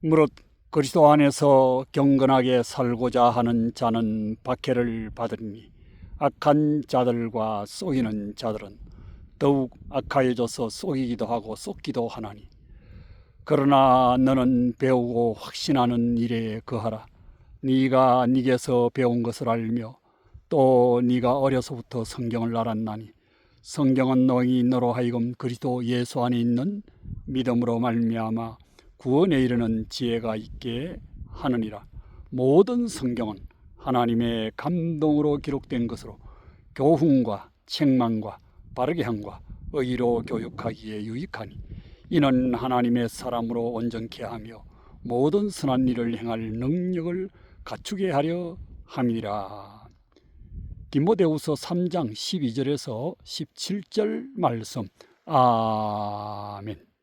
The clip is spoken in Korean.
무릇 그리스도 안에서 경건하게 살고자 하는 자는 박해를 받으니 악한 자들과 쏘이는 자들은 더욱 악하여져서 쏘이기도 하고 쏟기도 하나니. 그러나 너는 배우고 확신하는 일에 거하라. 네가 네게서 배운 것을 알며 또 네가 어려서부터 성경을 알았나니 성경은 너희 너로 하여금 그리스도 예수 안에 있는 믿음으로 말미암아 구원에 이르는 지혜가 있게 하느니라. 모든 성경은 하나님의 감동으로 기록된 것으로 교훈과 책망과 바르게 함과 의로 교육하기에 유익하니 이는 하나님의 사람으로 온전케 하며 모든 선한 일을 행할 능력을 갖추게 하려 함이라. 디모데후서 3장 12절에서 17절 말씀. 아멘.